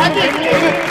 Hadi.